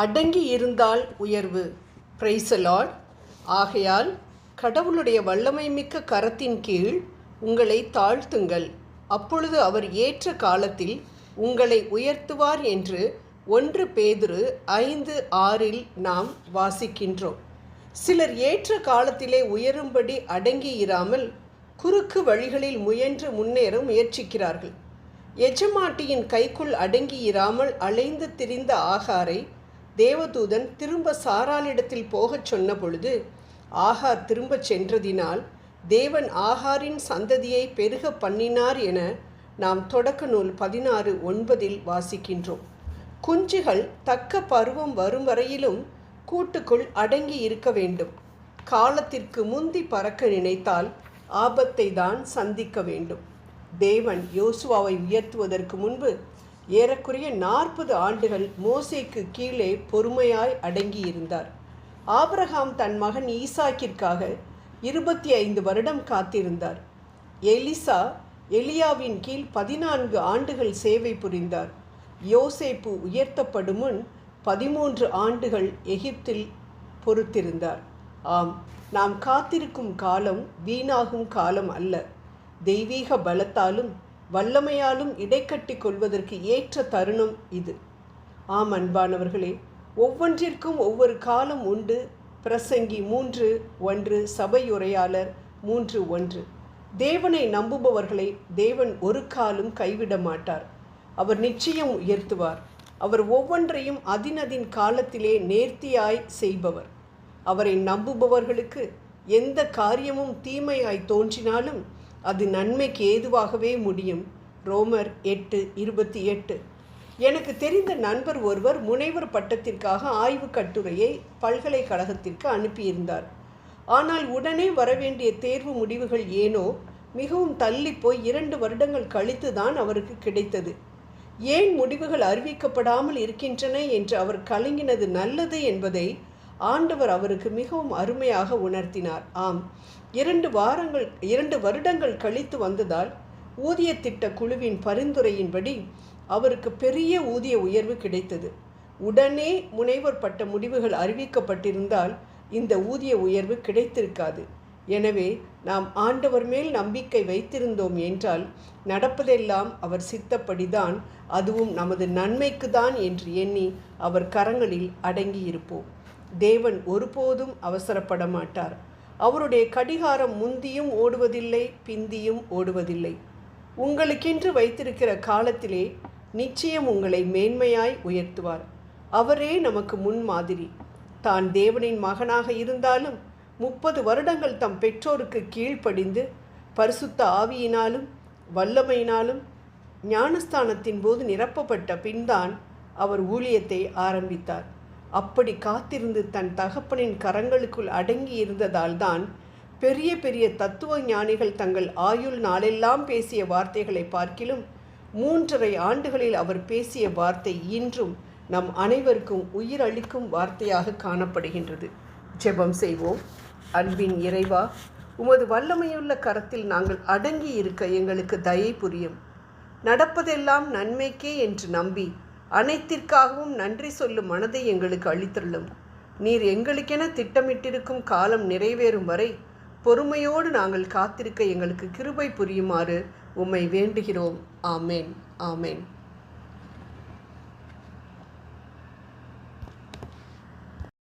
அடங்கி இருந்தால் உயர்வு பிரைசலாட் ஆகையால் கடவுளுடைய வல்லமை மிக்க கரத்தின் கீழ் உங்களை தாழ்த்துங்கள். அப்பொழுது அவர் ஏற்ற காலத்தில் உங்களை உயர்த்துவார் என்று ஒன்று பேதுரு ஐந்து ஆறில் நாம் வாசிக்கின்றோம். சிலர் ஏற்ற காலத்திலே உயரும்படி அடங்கி இராமல் குறுக்கு வழிகளில் முயன்று முன்னேற முயற்சிக்கிறார்கள். எஜமாட்டியின் கைக்குள் அடங்கி இராமல் அலைந்து திரிந்த ஆகாரை தேவதூதன் திரும்ப சாராளிடத்தில் போகச் சொன்ன பொழுது ஆகார் திரும்பச் சென்றதினால் தேவன் ஆகாரின் சந்ததியை பெருக பண்ணினார் என நாம் தொடக்க நூல் பதினாறு ஒன்பதில் வாசிக்கின்றோம். குஞ்சுகள் தக்க பருவம் வரும் வரையிலும் கூட்டுக்குள் அடங்கி இருக்க வேண்டும். காலத்திற்கு முந்தி பறக்க நினைத்தால் ஆபத்தை தான் சந்திக்க வேண்டும். தேவன் யோசுவாவை உயர்த்துவதற்கு முன்பு ஏறக்குறைய நாற்பது ஆண்டுகள் மோசேக்கு கீழே பொறுமையாய் அடங்கியிருந்தார். ஆபிரகாம் தன் மகன் ஈசாக்கிற்காக இருபத்தி ஐந்து வருடம் காத்திருந்தார். எலிசா எலியாவின் கீழ் பதினான்கு ஆண்டுகள் சேவை புரிந்தார். யோசேப்பு உயர்த்தப்படும் முன் பதிமூன்று ஆண்டுகள் எகிப்தில் பொறுத்திருந்தார். ஆம் நாம் காத்திருக்கும் காலம் வீணாகும் காலம் அல்ல. தெய்வீக பலத்தாலும் வல்லமையாலும் இடைக்கட்டி கொள்வதற்கு ஏற்ற தருணம் இது. ஆம் அன்பானவர்களே ஒவ்வொன்றிற்கும் ஒவ்வொரு காலம் உண்டு. பிரசங்கி மூன்று ஒன்று சபையுரையாளர் மூன்று ஒன்று. தேவனை நம்புபவர்களை தேவன் ஒரு காலும் கைவிட மாட்டார். அவர் நிச்சயம் உயர்த்துவார். அவர் ஒவ்வொன்றையும் அதினதின் காலத்திலே நேர்த்தியாய் செய்பவர். அவரை நம்புபவர்களுக்கு எந்த காரியமும் தீமையாய் தோன்றினாலும் அது நன்மைக்கு ஏதுவாகவே முடியும். ரோமர் எட்டு இருபத்தி எட்டு. எனக்கு தெரிந்த நண்பர் ஒருவர் முனைவர் பட்டத்திற்காக ஆய்வு கட்டுரையை பல்கலைக்கழகத்திற்கு அனுப்பியிருந்தார். ஆனால் உடனே வரவேண்டிய தேர்வு முடிவுகள் ஏனோ மிகவும் தள்ளி போய் இரண்டு வருடங்கள் கழித்து தான் அவருக்கு கிடைத்தது. ஏன் முடிவுகள் அறிவிக்கப்படாமல் இருக்கின்றன என்று அவர் கலங்கினது நல்லது என்பதை ஆண்டவர் அவருக்கு மிகவும் அருமையாக உணர்த்தினார். ஆம். இரண்டு வாரங்கள் இரண்டு வருடங்கள் கழித்து வந்ததால் ஊதிய திட்ட குழுவின் பரிந்துரையின்படி அவருக்கு பெரிய ஊதிய உயர்வு கிடைத்தது. உடனே முனைவர் பட்ட முடிவுகள் அறிவிக்கப்பட்டிருந்தால் இந்த ஊதிய உயர்வு கிடைத்திருக்காது. எனவே நாம் ஆண்டவர் மேல் நம்பிக்கை வைத்திருந்தோம் என்றால் நடப்பதெல்லாம் அவர் சித்தப்படிதான் அதுவும் நமது நன்மைக்கு தான் என்று எண்ணி அவர் கரங்களில் அடங்கியிருப்போம். தேவன் ஒருபோதும் அவசரப்பட மாட்டார். அவருடைய கடிகாரம் முந்தியும் ஓடுவதில்லை பிந்தியும் ஓடுவதில்லை. உங்களுக்கென்று வைத்திருக்கிற காலத்திலே நிச்சயம் உங்களை மேன்மையாய் உயர்த்துவார். அவரே நமக்கு முன்மாதிரி தான் தேவனின் மகனாக இருந்தாலும் முப்பது வருடங்கள் தம் பெற்றோருக்கு கீழ்ப்படிந்து பரிசுத்த ஆவியினாலும் வல்லமையினாலும் ஞானஸ்தானத்தின் போது நிரப்பப்பட்ட பின்தான் அவர் ஊழியத்தை ஆரம்பித்தார். அப்படி காத்திருந்து தன் தகப்பனின் கரங்களுக்குள் அடங்கி இருந்ததால் தான் பெரிய பெரிய தத்துவ ஞானிகள் தங்கள் ஆயுள் நாளெல்லாம் பேசிய வார்த்தைகளை பார்க்கிலும் மூன்றரை ஆண்டுகளில் அவர் பேசிய வார்த்தை இன்றும் நம் அனைவருக்கும் உயிரளிக்கும் வார்த்தையாக காணப்படுகின்றது. ஜெபம் செய்வோம். அன்பின் இறைவா உமது வல்லமையுள்ள கரத்தில் நாங்கள் அடங்கி இருக்க எங்களுக்கு தயை புரியும். நடப்பதெல்லாம் நன்மைக்கே என்று நம்பி அனைத்திற்காகவும் நன்றி சொல்லும் மனதை எங்களுக்கு அளித்துள்ளும் நீர் எங்களுக்கென திட்டமிட்டிருக்கும் காலம் நிறைவேறும் வரை பொறுமையோடு நாங்கள் காத்திருக்க எங்களுக்கு கிருபை புரியுமாறு உம்மை வேண்டுகிறோம். ஆமேன். ஆமேன்.